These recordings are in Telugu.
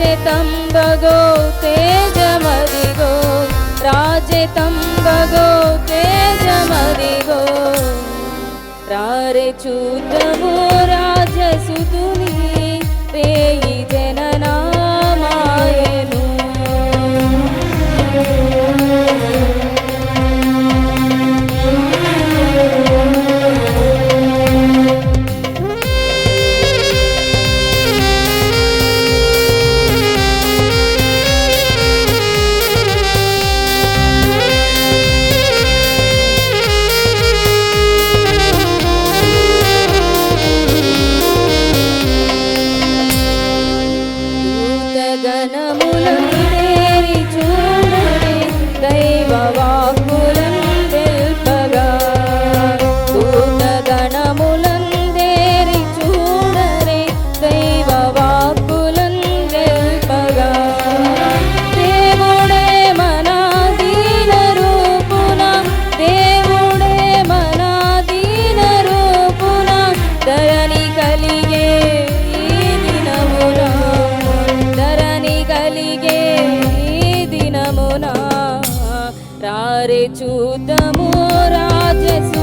రాజతం భగో తేజమదిగో రాజతం భగో తేజమదిగో రారే చూద్దాం ఒకసారి చూద్దాము రాజసు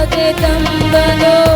वाद